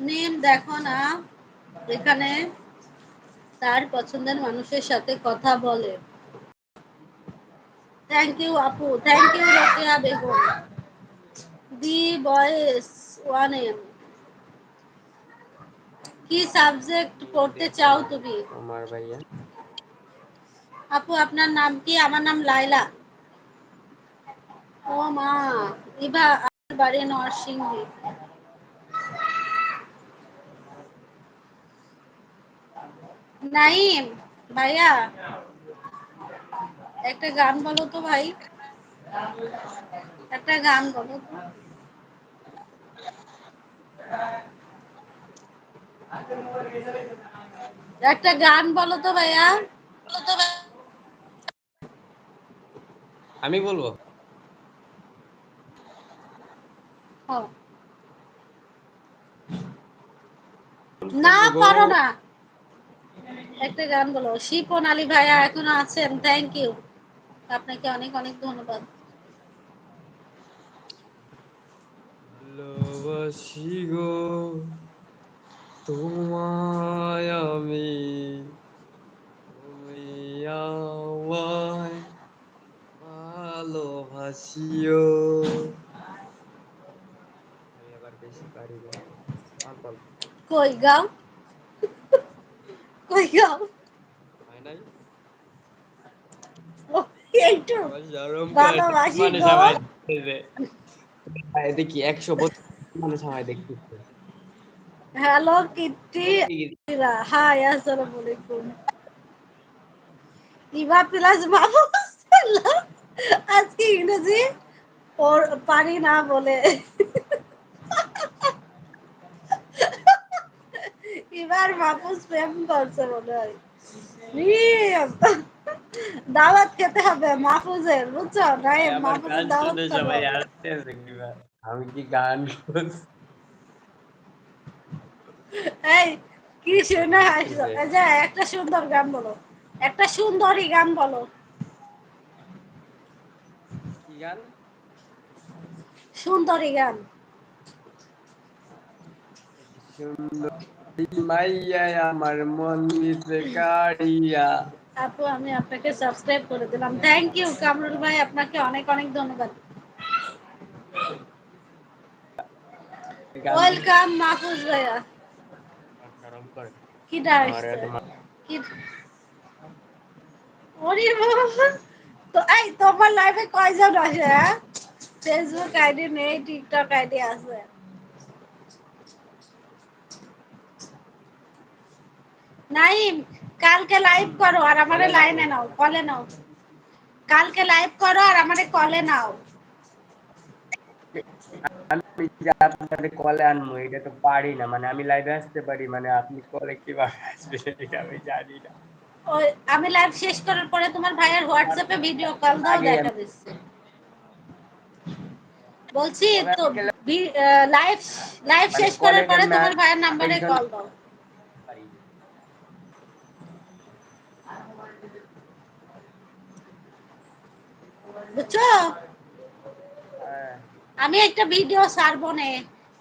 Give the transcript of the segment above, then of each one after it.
নিম দেখো না। এখানে তার পছন্দের মানুষের সাথে কথা বলে। থ্যাংক ইউ আপু। Thank you Rokeya Begum. The boys one M. কি সাবজেক্ট পড়তে চাও তুমি? আমার ভাইয়া। আপু আপনার নাম কি? আমার নাম লাইলা ও মা ইভা আমার বাড়ি নরসিংদী। নাইম ভাইয়া। একটা গান বলো তো ভাই। একটা গান বলো তো। একটা গান বলো তো ভাইয়া। আমি বলব? হ। না পারো না। একটা গান বলো। শিপন আলী ভাইয়া এখনও আছেন থ্যাংক ইউ আপনাকে অনেক অনেক ধন্যবাদ। ভালোবাসি গো তোমায় আমি তুমি আমায় ভালোবাসিও। কই গাও? কই গাও হয় নাই এইটু দেখতেছে ভাই দেখি একশো বছর মানে দেখতেছে হ্যালো কিট্টি হাই আসসালামু আলাইকুম ইভা প্লাস বাবু আজকে ইংরেজি পারি না বলে এবার মাপুস প্রেম করছে মনে হয়। দাওয়াত খেতে হবে মাহফুজের বুঝছ? নাই মাহফুজের দাওয়াত আমি কি গান এই কি শুনে হাসছো এই যে একটা সুন্দর গান বলো। একটা সুন্দরী গান বলো। কি গান? সুন্দরী গান। সুন্দর আমার আপু আমি আপনাকে সাবস্ক্রাইব করে দিলাম। থ্যাংক ইউ কামরুল ভাই আপনাকে অনেক অনেক ধন্যবাদ। ওয়েলকাম মাহফুজ ভাইয়া। কি কি ওরে বাবা। তো এই তোমার লাইফে কয়জন আছে হ্যাঁ? ফেসবুক আইডি নেই টিকটক আইডি আছে। নাইম কালকে লাইভ করো আর আমারে লাইনে নাও কলে নাও। কালকে লাইভ করো আর আমারে কলে নাও। আমি যে আপনাদের কলে আনব এটা তো পারি না মানে আমি লাইভে আসতে পারি মানে আপনি কলে কীভাবে আসবে এটা আমি জানি না। আমি লাইভ শেষ করার পরে তোমার ভাইয়ের হোয়াটসঅ্যাপে ভিডিও কল দাও আগে দেখা দিচ্ছে বলছি তো লাইভ লাইভ শেষ করার পরে তোমার ভাইয়ের নাম্বারে কল দাও। বুঝছ? আমি একটা ভিডিও ছাড়বো নে।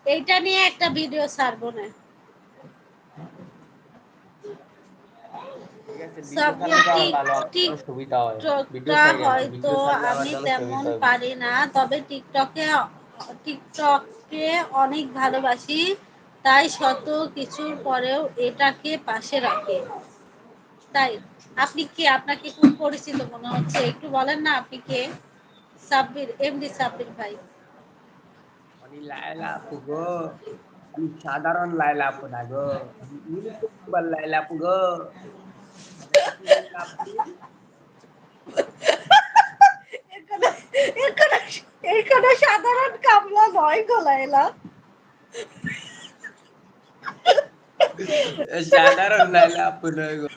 এইটা নিয়ে একটা ভিডিও ছাড়বো না। হয়। হয়তো আমি তেমন সুবিধা পারি না তবে টিকটকে টিকটককে অনেক ভালোবাসি তাই শত কিছুর পরেও এটাকে পাশে রাখে। তাই। আপনি কে? আপনাকে খুব পরিচিত মনে হচ্ছে। একটু বলেন না আপনি কে? সাব্বির এমডি সাব্বির ভাই। আমি লাইলা আপু গো। আমি সাধারণ লাইলা আপু না গো। আমি ইউটিউবার লাইলা আপু গো। সাধারণ কামলা নয় গলাইলা সাধারণ লাইলা আপু নয় গো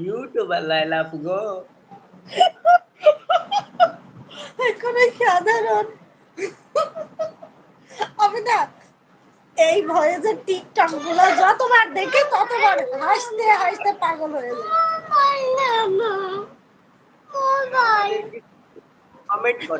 ইউটিউবার লাইলা আপু গো এখানে সাধারণ আমি না এই ভয়ে যে টিকটকগুলো যতবার দেখে ততবার হাসতে হাসতে পাগল হয়ে যায় কমেন্ট